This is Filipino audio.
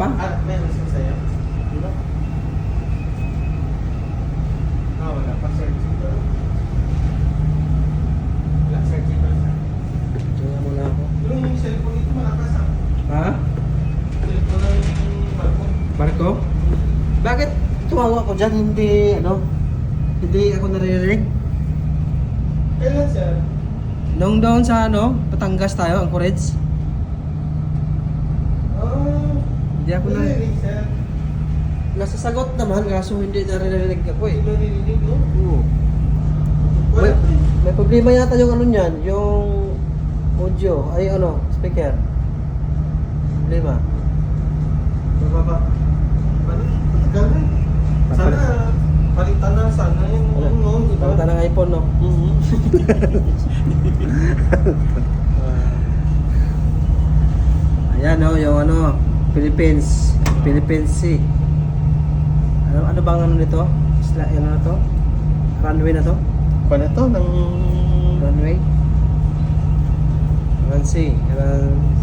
pa? Ah, may nasa sa'yo. Di ba? Ah, wala pa searching pa. Wala searching pa. Kaya muna ako. Yung cellphone nito malakas ah. Ha? Cellphone ng Marco. Marco? Bakit tumawa ko dyan? Hindi, ano? Hindi ako naririnig. Kailan sir? Nung doon sa ano, Patangas tayo, Anchorage. Ah, Hindi ako na... narinig. Nasasagot naman, kaso hindi naririnig ako eh. Hindi narinig no? Oo. May, may problema yata yung ano niyan, yung audio, ay ano, speaker. Problema. Mababa. Balik. Matagal na. eh. Sana palitan na sana yung Wala. noon, di ba? Pagkata ng iPhone, no? Mhm. Ayan, no, yung ano, Philippines. Philippines Sea. Ano, ano bang ano nito? Isla, ano na to? Runway na to? Kung ano to, ng... Runway? Sea. Aran